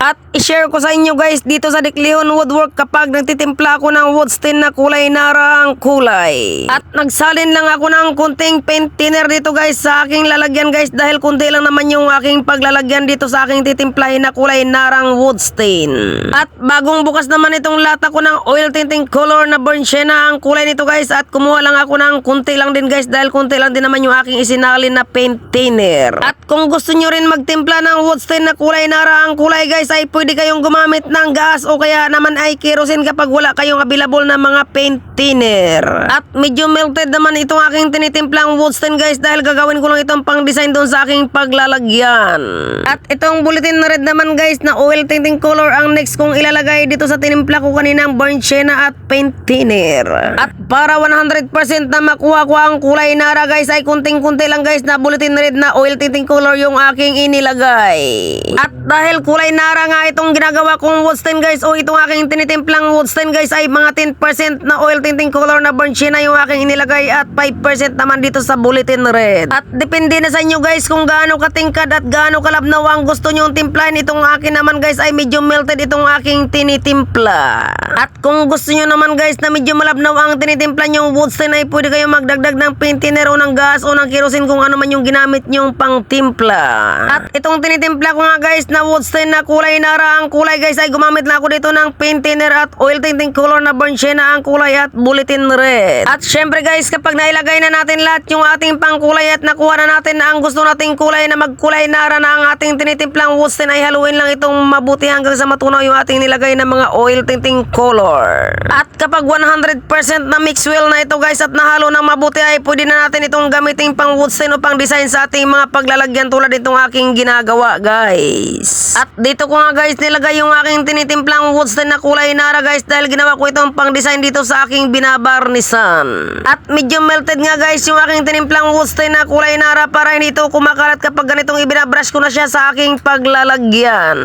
At i-share ko sa inyo guys dito sa Diklihon Woodwork kapag nagtitimpla ako ng wood stain na kulay narang kulay. At nagsalin lang ako ng kunting paint thinner dito guys sa aking lalagyan guys dahil kunti lang naman yung aking paglalagyan dito sa aking titimplahin na kulay narang wood stain. At bagong bukas naman itong lata ko ng oil tinting color na burnt sienna ang kulay nito guys at kumuha lang ako ng kunti lang din guys dahil kunti lang din naman yung aking isinalin na paint thinner. At kung gusto nyo rin magtimpla ng wood stain na kulay nara ang kulay guys ay pwede kayong gumamit ng gas o kaya naman ay kerosene kapag wala kayong available na mga paint thinner. At medyo melted naman itong aking tinitimplang wood guys dahil gagawin ko lang itong pang design doon sa aking paglalagyan. At itong bulletin red naman guys na oil tinting color ang next kong ilalagay dito sa tinimpla ko kaninang burnt sienna at paint thinner. At para 100% na makuha ko ang kulay nara guys ay kunting-kunti lang guys na bulletin red na oil tinting color yung aking inilagay. At dahil kulay nara nga itong ginagawa kong wood guys o itong aking tinitimplang wood guys ay mga 10% na oil tinting color na burnt sienna yung aking inilagay at 5% naman dito sa bulletin red. At depende na sa inyo guys kung gaano katingkad at gaano kalabnaw ang gusto nyong timplahin itong akin naman guys ay medyo melted itong aking tinitimpla. At kung gusto nyo naman guys na medyo malabnaw ang tinitimpla nyong wood stain ay pwede kayong magdagdag ng paint thinner o ng gas o ng kerosene kung ano man yung ginamit nyong pang timpla. At itong tinitimpla ko nga guys na wood stain na kulay nara ang kulay guys ay gumamit na ako dito ng paint thinner at oil tinting color na burnt sienna ang kulay at bulletin red. At syempre guys kapag nailagay na natin lahat yung ating pangkulay at nakuha na natin na ang gusto nating kulay na magkulay nara na ang ating tinitimplang wood stain ay haluin lang itong mabuti hanggang sa matunaw yung ating nilagay na mga oil tinting color. At kapag 100% na mix well na ito guys at nahalo ng mabuti ay pwede na natin itong gamitin pang wood stain o pang design sa ating mga paglalagyan tulad itong aking ginagawa guys. At dito ko nga guys nilagay yung aking tinitimplang wood stain na kulay nara guys dahil ginawa ko itong pang design dito sa aking binabarnisan. At medyo melted nga guys yung aking tinimplang stain na kulay nara para hindi ito kumakalat kapag ganitong ibinabrush ko na siya sa aking paglalagyan.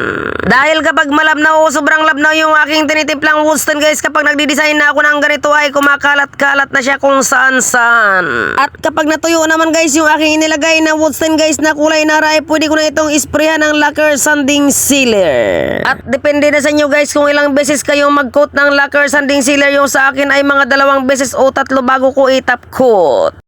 Dahil kapag malabnaw o sobrang labnaw yung aking tinitimplang stain guys kapag nagdi-design na ako ng ganito ay kumakalat-kalat na siya kung saan-saan. At kapag natuyo naman guys yung aking inilagay na stain guys na kulay nara ay pwede ko na itong isprehan ng lacquer sanding sealer. At depende na sa inyo guys kung ilang beses kayong mag-coat ng lacquer sanding sealer yung sa akin ay mga dalawang beses o tatlo bago ko itap coat.